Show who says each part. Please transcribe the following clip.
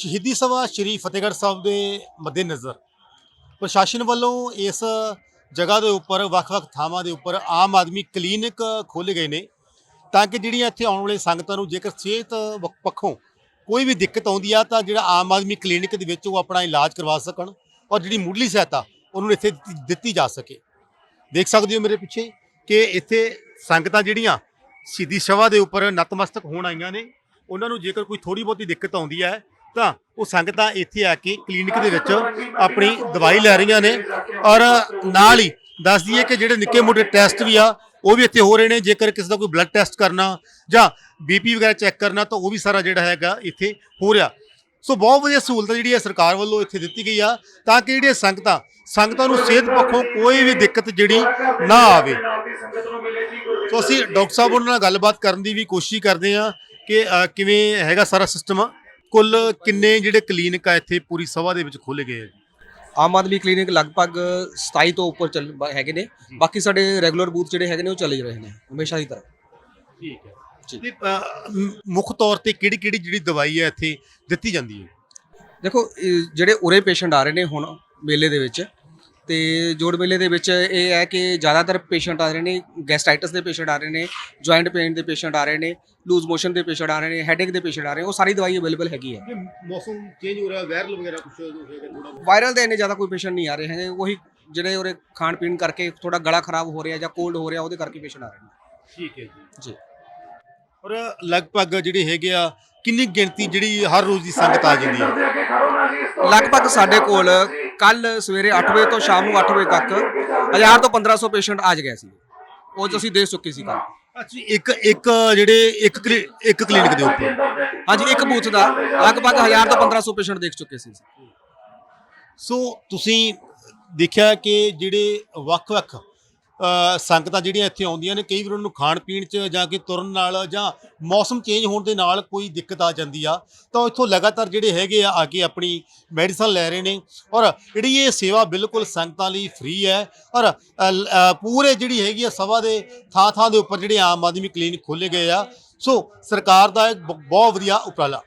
Speaker 1: ਸ਼ਹੀਦੀ ਸਭਾ ਸ਼੍ਰੀ ਫਤਿਹਗੜ੍ਹ ਸਾਹਿਬ ਦੇ ਮੱਦੇਨਜ਼ਰ। ਪ੍ਰਸ਼ਾਸਨ ਵੱਲੋਂ ਇਸ ਜਗ੍ਹਾ ਦੇ ਉੱਪਰ, ਵੱਖ-ਵੱਖ ਥਾਵਾਂ ਦੇ ਉੱਪਰ ਆਮ ਆਦਮੀ ਕਲੀਨਿਕ ਖੋਲ੍ਹੇ ਗਏ ਨੇ ਤਾਂ ਕਿ ਜਿਹੜੀਆਂ ਇੱਥੇ ਆਉਣ ਵਾਲੇ ਸੰਗਤਾਂ ਨੂੰ ਜੇਕਰ ਸਿਹਤ ਵ- ਪੱਖੋਂ ਕੋਈ ਵੀ ਦਿੱਕਤ ਆਉਂਦੀ ਆ ਤਾਂ ਜਿਹੜਾ ਆਮ ਆਦਮੀ ਕਲੀਨਿਕ ਦੇ ਵਿੱਚ ਉਹ ਆਪਣਾ ਇਲਾਜ ਕਰਵਾ ਸਕਣ ਔਰ ਜਿਹੜੀ ਮੁੱਢਲੀ ਸਹਾਇਤਾ ਉਹਨੂੰ ਇੱਥੇ ਦਿੱਤੀ- ਦਿੱਤੀ ਜਾ ਸਕੇ। ਦੇਖ ਸਕਦੇ ਹੋ ਮੇਰੇ ਪਿੱਛੇ ਕਿ ਇੱਥੇ ਸੰਗਤਾਂ ਜਿਹੜੀਆਂ ਸ਼ਹੀਦੀ ਸਭਾ ਦੇ ਉੱਪਰ ਨਤਮਸਤਕ ਹੋਣ ਆਈਆਂ ਨੇ। ਉਹਨਾਂ ਨੂੰ ਜੇਕਰ ਕੋਈ ਥੋੜੀ ਬਹੁਤੀ ਦਿੱਕਤ ਆਉਂਦੀ ਹੈ ਤਾਂ ਉਹ ਸੰਗਤਾਂ ਇੱਥੇ ਆ ਕੇ ਕਲੀਨਿਕ ਦੇ ਵਿੱਚ ਆਪਣੀ ਦਵਾਈ ਲੈ ਰਹੀਆਂ ਨੇ ਔਰ ਨਾਲ ਹੀ ਦੱਸ ਦਈਏ ਕਿ ਜਿਹੜੇ ਨਿੱਕੇ ਮੋਟੇ ਟੈਸਟ ਵੀ ਆ, ਉਹ ਵੀ ਇੱਥੇ ਹੋ ਰਹੇ ਨੇ। ਜੇਕਰ ਕਿਸੇ ਦਾ ਕੋਈ ਬਲੱਡ ਟੈਸਟ ਕਰਨਾ ਜਾਂ ਬੀਪੀ ਵਗੈਰਾ ਚੈੱਕ ਕਰਨਾ, ਤਾਂ ਉਹ ਵੀ ਸਾਰਾ ਜਿਹੜਾ ਹੈਗਾ ਇੱਥੇ ਹੋ ਰਿਹਾ। ਸੋ ਬਹੁਤ ਵਧੀਆ ਸਹੂਲਤ ਜਿਹੜੀ ਹੈ ਸਰਕਾਰ ਵੱਲੋਂ ਇੱਥੇ ਦਿੱਤੀ ਗਈ ਆ, ਤਾਂ ਕਿ ਜਿਹੜੀਆਂ ਸੰਗਤਾਂ ਸੰਗਤਾਂ ਨੂੰ ਸਿਹਤ ਪੱਖੋਂ ਕੋਈ ਵੀ ਦਿੱਕਤ ਜਿਹੜੀ ਨਾ ਆਵੇ। ਸੋ ਅਸੀਂ ਡਾਕਟਰ ਸਾਹਿਬ ਉਹਨਾਂ ਨਾਲ ਗੱਲਬਾਤ ਕਰਨ ਦੀ ਵੀ ਕੋਸ਼ਿਸ਼ ਕਰਦੇ ਆ ਕਿ ਕਿਵੇਂ ਹੈਗਾ ਸਾਰਾ ਸਿਸਟਮ ਕੁੱਲ ਕਿੰਨੇ ਜਿਹੜੇ ਕਲੀਨਿਕ ਆ ਇੱਥੇ ਪੂਰੀ ਸਭਾ ਦੇ ਵਿੱਚ ਖੋਲੇ ਗਏ ਆ? ਜੀ
Speaker 2: ਆਮ ਆਦਮੀ ਕਲੀਨਿਕ ਲਗਭਗ 27 ਤੋਂ ਉੱਪਰ ਚੱਲ ਹੈਗੇ ਨੇ। ਬਾਕੀ ਸਾਡੇ ਰੈਗੂਲਰ ਬੂਥ ਜਿਹੜੇ ਹੈਗੇ ਨੇ ਉਹ ਚੱਲ ਹੀ ਰਹੇ ਨੇ ਹਮੇਸ਼ਾ ਦੀ ਤਰ੍ਹਾਂ।
Speaker 1: ਠੀਕ ਹੈ।
Speaker 2: ਜੀ।
Speaker 1: ਤੇ ਮੁੱਖ ਤੌਰ ਤੇ ਕਿਹੜੀ ਕਿਹੜੀ ਜਿਹੜੀ ਦਵਾਈ ਹੈ ਇੱਥੇ ਦਿੱਤੀ ਜਾਂਦੀ ਹੈ?
Speaker 2: ਦੇਖੋ ਇਹ ਜਿਹੜੇ ਉਰੇ ਪੇਸ਼ੈਂਟ ਆ ਰਹੇ ਨੇ ਹੁਣ ਮੇਲੇ ਦੇ ਵਿੱਚ ਤੇ ਜੋੜ ਮੇਲੇ ਦੇ ਵਿੱਚ ਇਹ ਹੈ ਕਿ ਜ਼ਿਆਦਾਤਰ ਪੇਸ਼ੈਂਟ ਆ ਰਹੇ ਨੇ ਗੈਸਟ੍ਰਾਈਟਸ ਦੇ ਪੇਸ਼ੈਂਟ ਆ ਰਹੇ ਨੇ ਜੁਆਇੰਟ ਪੇਨ ਦੇ ਪੇਸ਼ੈਂਟ ਆ ਰਹੇ ਨੇ ਲੂਜ਼ ਮੋਸ਼ਨ ਦੇ ਪੇਸ਼ੈਂਟ ਆ ਰਹੇ ਨੇ ਹੈਡੇਕ ਦੇ ਪੇਸ਼ੈਂਟ ਆ ਰਹੇ ਨੇ ਉਹ ਸਾਰੀ ਦਵਾਈ ਅਵੇਲੇਬਲ ਹੈਗੀ ਹੈ।
Speaker 1: ਮੌਸਮ ਚੇਂਜ ਹੋ ਰਿਹਾ ਵਾਇਰਲ ਵਗੈਰਾ ਕੁਝ
Speaker 2: ਵਾਇਰਲ ਦੇ ਇੰਨੇ ਜ਼ਿਆਦਾ ਕੋਈ ਪੇਸ਼ੈਂਟ ਨਹੀਂ ਆ ਰਹੇ ਹੈਗੇ ਉਹੀ ਜਿਹੜੇ ਉਰੇ ਖਾਣ ਪੀਣ ਕਰਕੇ ਥੋੜਾ ਗਲਾ ਖਰਾਬ ਹੋ ਰਿਹਾ ਜਾਂ ਕੋਲਡ ਹੋ ਰਿਹਾ ਉਹਦੇ ਕਰਕੇ ਪੇਸ਼ੈਂਟ ਆ ਰਹੇ ਨੇ।
Speaker 1: ਠੀਕ ਹੈ ਜੀ।
Speaker 2: ਜੀ।
Speaker 1: ਔਰ ਲਗਭਗ ਜਿਹੜੇ ਹੈਗੇ ਆ ਕਿੰਨੀ ਗਿਣਤੀ ਜਿਹੜੀ ਹਰ ਰੋਜ਼ ਦੀ ਸੰਗਤ ਆ ਜਾਂਦੀ ਹੈ?
Speaker 2: ਲਗਭਗ ਸਾਡੇ ਕੋਲ ਕੱਲ ਸਵੇਰੇ 8 ਵਜੇ ਤੋਂ ਸ਼ਾਮ ਨੂੰ 8 ਵਜੇ ਤੱਕ 1000 ਤੋਂ 1500 ਪੇਸ਼ੈਂਟ ਆ ਗਿਆ ਸੀ। ਉਹ ਜੋ ਅਸੀਂ ਦੇਖ ਚੁੱਕੇ ਸੀ ਕੱਲ
Speaker 1: ਅੱਛਾ ਇੱਕ ਇੱਕ ਜਿਹੜੇ ਇੱਕ ਕਲੀ- ਇੱਕ ਕਲੀਨਿਕ ਦੇ ਉੱਪਰ?
Speaker 2: ਹਾਂਜੀ ਇੱਕ ਬੂਥ ਦਾ। ਲਗਭਗ 1000 ਤੋਂ 1500 ਪੇਸ਼ੈਂਟ ਦੇਖ ਚੁੱਕੇ ਸੀ
Speaker 1: ਸੋ ਤੁਸੀਂ ਦੇਖਿਆ ਕਿ ਜਿਹੜੇ ਵੱਖ-ਵੱਖ ਸੰਗਤਾਂ ਜਿਹੜੀਆਂ ਇੱਥੇ ਆਉਂਦੀਆਂ ਨੇ, ਕਈ ਵਾਰ ਉਹਨਾਂ ਨੂੰ ਖਾਣ ਪੀਣ 'ਚ ਜਾਂ ਕਿ ਤੁਰਨ ਨਾਲ ਜਾਂ ਮੌਸਮ ਚੇਂਜ ਹੋਣ ਦੇ ਨਾਲ ਕੋਈ ਦਿੱਕਤ ਆ ਜਾਂਦੀ ਆ। ਤਾਂ ਇੱਥੋਂ ਲਗਾਤਾਰ ਜਿਹੜੇ ਹੈਗੇ ਆ ਆ ਕੇ ਆਪਣੀ ਮੈਡੀਸਨ ਲੈ ਰਹੇ ਨੇ। ਔਰ ਜਿਹੜੀ ਇਹ ਸੇਵਾ ਬਿਲਕੁਲ ਸੰਗਤਾਂ ਲਈ ਫ੍ਰੀ ਹੈ। ਔਰ ਪੂਰੇ ਜਿਹੜੀ ਹੈਗੀ ਆ, ਸਭਾ ਦੇ ਥਾਂ ਥਾਂ ਦੇ ਉੱਪਰ ਜਿਹੜੇ ਆਮ ਆਦਮੀ ਕਲੀਨਿਕ ਖੋਲੇ ਗਏ ਆ। ਸੋ, ਸਰਕਾਰ ਦਾ ਇੱਕ ਬ- ਬਹੁਤ ਵਧੀਆ ਉਪਰਾਲਾ।